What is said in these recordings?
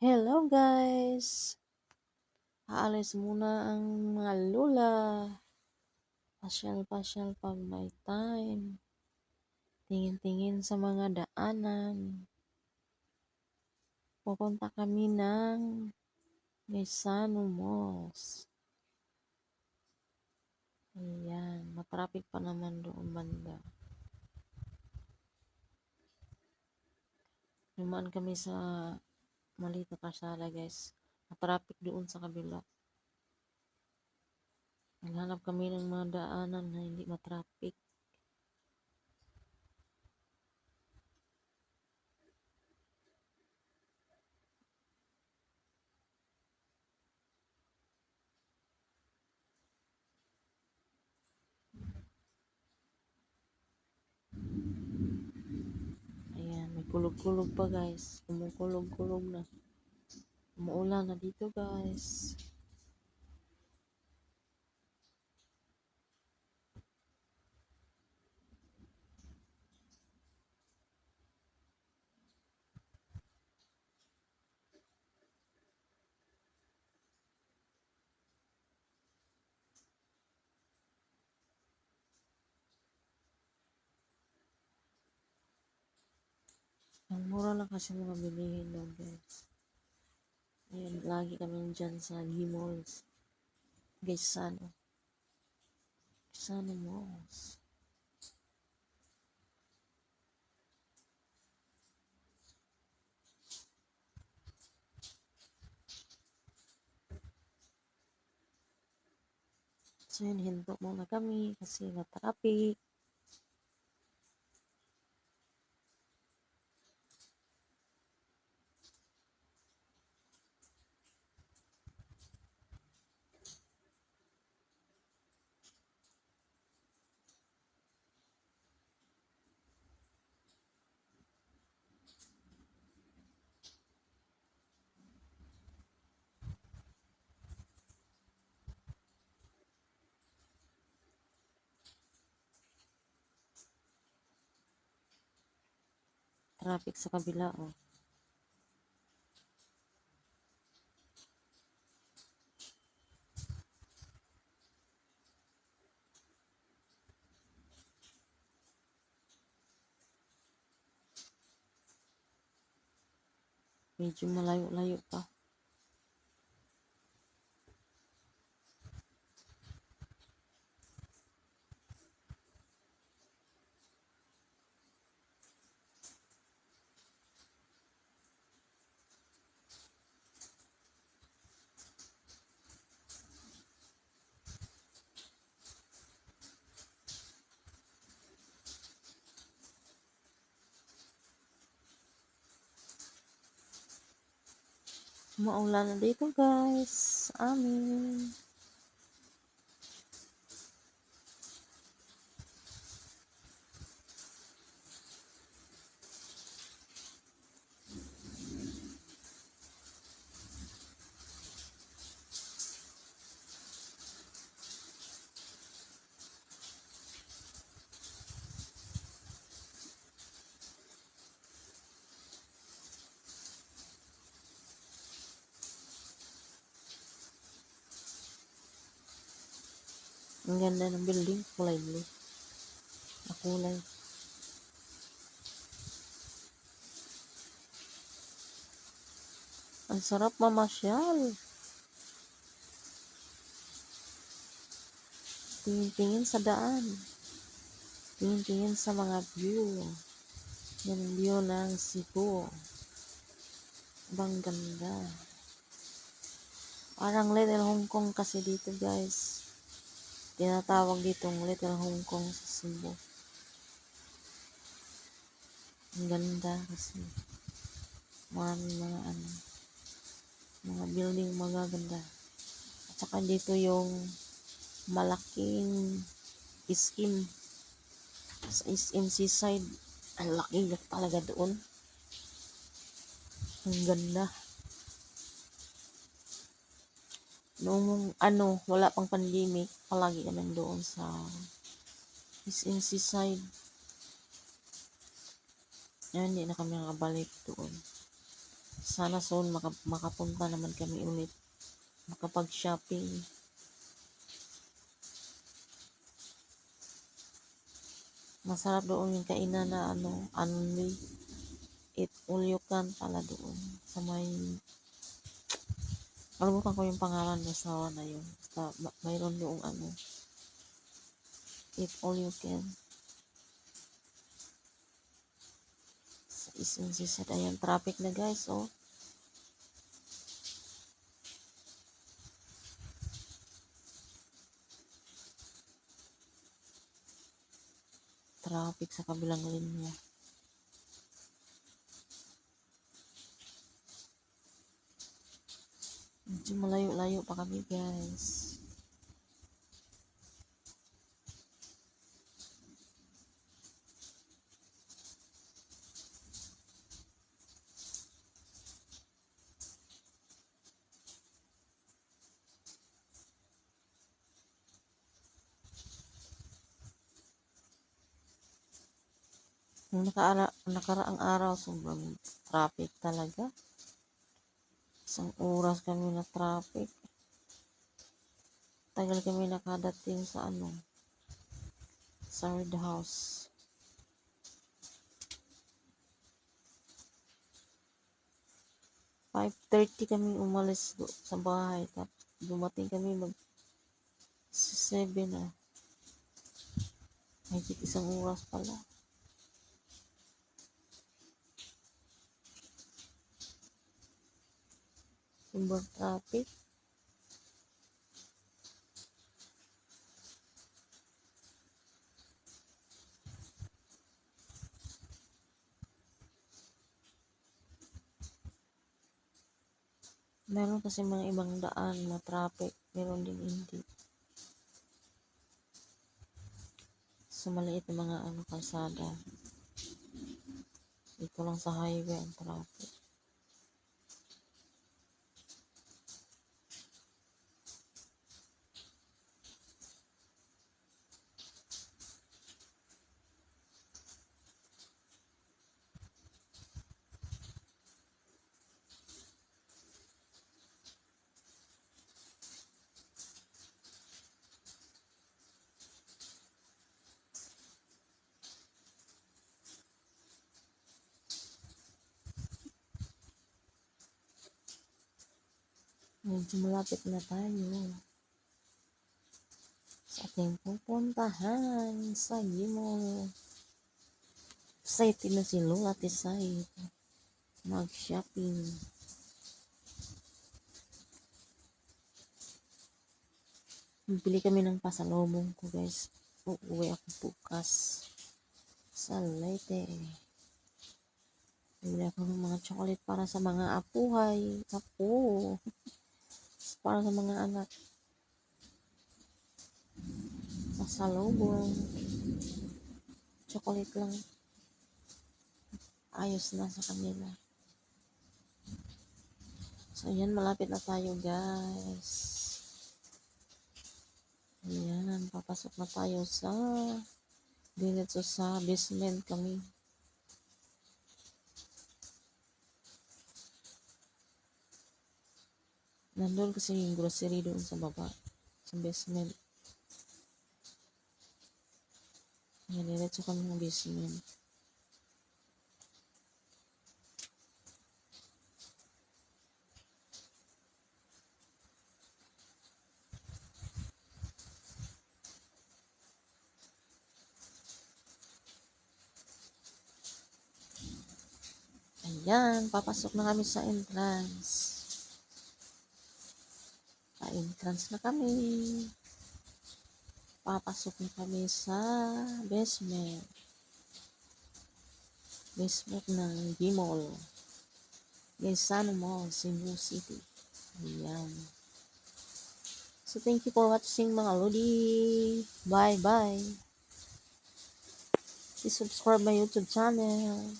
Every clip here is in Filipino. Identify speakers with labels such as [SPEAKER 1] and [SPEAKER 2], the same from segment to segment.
[SPEAKER 1] Hello guys! Aalis muna ang mga lula. Pasyal-pasyal pag may time. Tingin-tingin sa mga daanan. Pupunta kami ng Gaisano Malls. Ayan, matraffic pa naman doon banda. Dumaan kami sa maliit na kasada guys. Matraffic doon sa kabila. Naghanap kami ng mga daanan na hindi matraffic. Ayan, may kulog-kulog pa guys. Kumukulog-kulog na. Umuulan na dito guys. Ang mura lang kasi mga bilihin doon guys. Ayan, lagi kami dyan sa G-Malls. Gaisano. Gaisano Malls. So yun, hinto muna kami kasi na-traffic. Traffic sa kabila, oh. Medyo malayo-layo pa. Maulan na dito guys. Amin. Ang ganda ng building. Kulay blue. Na kulay. Ang sarap mamasyal. Tingin-tingin sa daan. Tingin-tingin sa mga view. Yan ang view ng Cebu. Bang ganda. Parang Little Hong Kong kasi dito guys. Tinatawag ditong Little Hong Kong sa Cebu. Ang ganda kasi. Maraming mga ano, mga building magaganda. At saka dito yung malaking iskim sa SM Seaside. Ang laki talaga doon. Ang ganda. Noong ano, wala pang pandemic, palagi kami doon sa SM Seaside. Yan, hindi na kami nakabalik doon. Sana soon maka, makapunta naman kami ulit. Makapag-shopping. Masarap doon yung kainan na ano, only eat all you can pala doon. Sa may, kalimutan ko yung pangalan ng restaurant na yun. Basta ma- mayroon doong ano, eat all you can. Sa isang sisad, ayan, traffic na guys, oh. Traffic sa kabilang linya. Medyo malayo-layo pa kami guys. Nung nakaara, nakaraang araw, sobrang traffic talaga. Isang oras kami na traffic. Tagal kami nakadating sa ano, sa Red House. Five thirty kami umalis do- sa bahay. Tapos dumating kami mag seven na. Mahigit isang oras pala. Sobrang traffic. Meron kasi mga ibang daan na traffic. Meron din hindi. Sa maliit na mga ano kalsada. Ito lang sa highway ang traffic. Medyo malapit na tayo. Sa ating pupuntahan sa Gimol. Excited na si Lola Tisay. Mag-shopping. Bili kami ng pasalubong ko guys. Uuwi ako bukas. Sa Leyte. Bili ako ng mga chocolate para sa mga apuhay. Apo. Para sa mga anak. Pasalubong. Chocolate lang. Ayos na sa kanila. So, yan. Malapit na tayo, guys. Ayan. Papasok na tayo sa diretso sa basement kami. Nandun kasi yung grocery doon sa baba. Sa basement. Ayan. Diretso kami ng basement. Ayan, papasok na kami sa entrance. Pa-entrance na kami. Papasok na kami sa basement. Basement ng Gimol. Gaisano Mall, Cebu City. Ayan. So, thank you for watching mga Lodi. Bye-bye. Please subscribe my YouTube channel.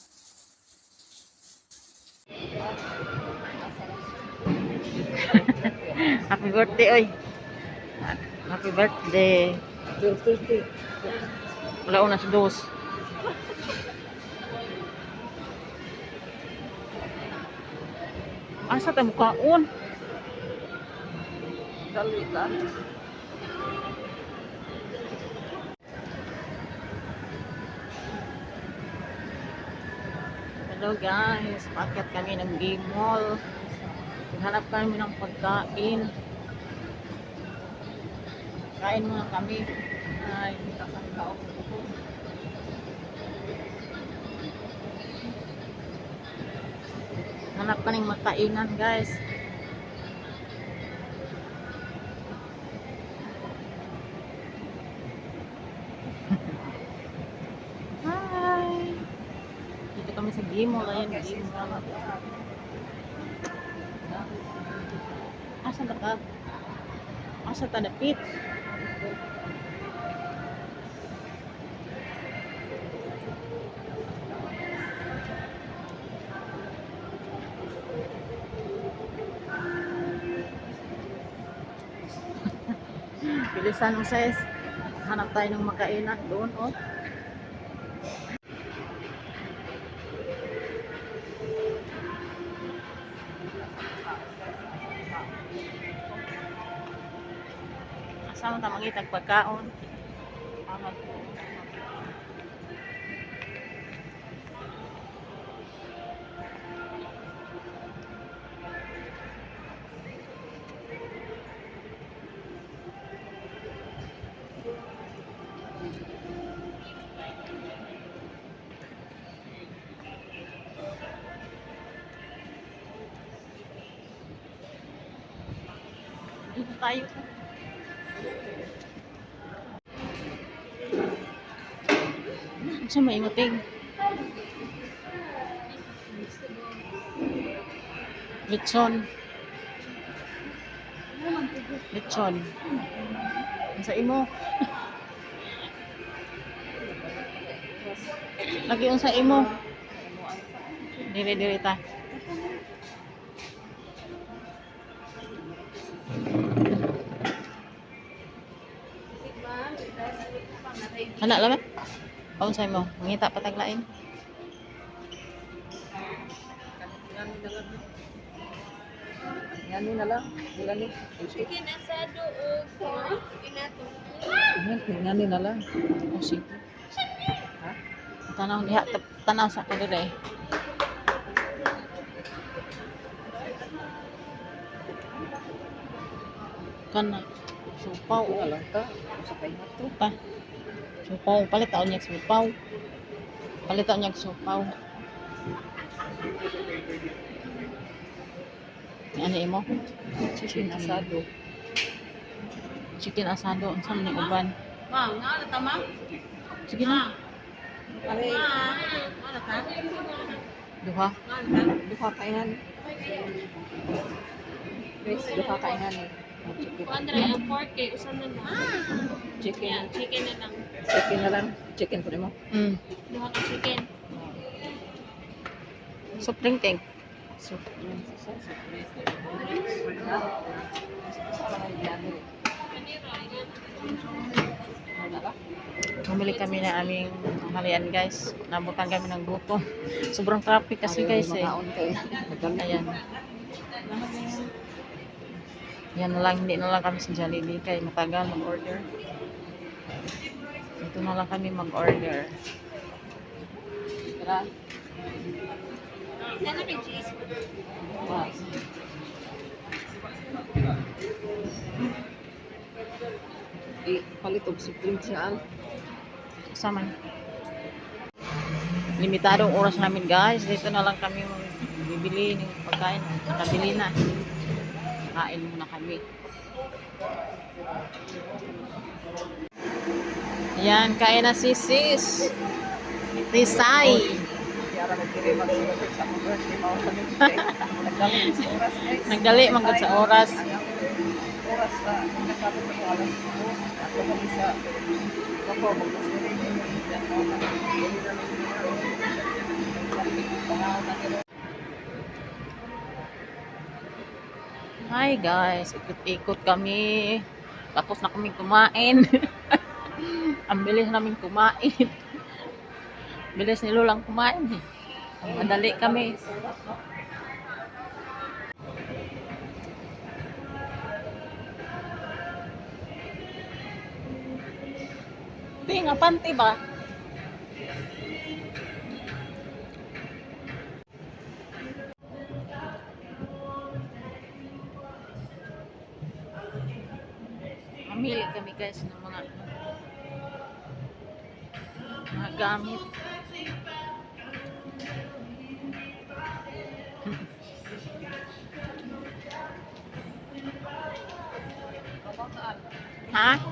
[SPEAKER 1] Happy birthday, oy. Happy birthday. Wala una sa dos.
[SPEAKER 2] Asa tayo mukaon?
[SPEAKER 3] Dali ka.
[SPEAKER 2] Hello guys, paket kami ng game mall. Hanap kami ng pagkain. Kain muna kami. Ay, kakakaw. Hanap ka ng magkainan guys. Hi! Dito kami sa mall. Ayan, game Asa na ka? Asa tanapit? Bilisan mo sis. Hanap tayo ng makainan doon, oh. Asa mo ta mangitag pagkaon? Amat po. Tayo. Sa mainguting. Lechon. Lechon. Sa imo. Lagi yung sa imo. Dire dire ta. Anak lang ba? Paun sa mo. Mangita pataglain.
[SPEAKER 3] Yan na lang. Ilan ni?
[SPEAKER 4] Chicken asado o inato.
[SPEAKER 3] Yan na lang.
[SPEAKER 2] O sige. Tanaw diha tanaw sa ko dire. Kana. Supaw.
[SPEAKER 3] Wala ka. Sa kay to.
[SPEAKER 2] Pa. Supaw. Palit taon niya supaw. Palit taon niya supaw. Ano imo?
[SPEAKER 3] Chicken asado.
[SPEAKER 2] Chicken asado. Ang saan ni uban?
[SPEAKER 4] Ma, nga na tama?
[SPEAKER 2] Sige na.
[SPEAKER 3] Pare,
[SPEAKER 4] Ma, nga na ta?
[SPEAKER 2] Duha.
[SPEAKER 4] Ta?
[SPEAKER 3] duha kainan. Guys, duha kainan. Chicken.
[SPEAKER 4] Kuandra ang pork kay usan na na.
[SPEAKER 3] Chicken.
[SPEAKER 4] Chicken na lang.
[SPEAKER 3] Chicken na lang. Chicken po mo.
[SPEAKER 2] Mm.
[SPEAKER 4] Duha ka chicken.
[SPEAKER 2] Supling tank. Bumili kami na aming halian guys. Nabutan kami ng gutom. Sobrang traffic kasi guys eh. Ayan. Yan na lang, hindi na lang kami sa Jollibee kay matagal mag-order. Ito na lang kami mag-order.
[SPEAKER 3] Tara.
[SPEAKER 4] Ano kay cheese?
[SPEAKER 3] Wow. Eh, palit og supreme siya.
[SPEAKER 2] Kasama. Limitadong oras namin guys. Dito na lang kami bibili ng pagkain. Nakabili na. Kain muna kami. Yan, kain na si sis. Tisay.
[SPEAKER 3] Yara nagkiri mag-sulat sa mga birthday mo sa next day. Nagdali sa oras guys.
[SPEAKER 2] Nagdali magod sa oras.
[SPEAKER 3] Oras sa nagkasabot sa alas 2. Ako kami sa Ako, mag-sulit.
[SPEAKER 2] Hi guys, ikot-ikot kami. Tapos na kami kumain. ang bilis namin kumain. bilis ni Lulang kumain eh. Madali kami.
[SPEAKER 3] Hindi nga, panty ba? Mamili kami guys ng gamit. Ha?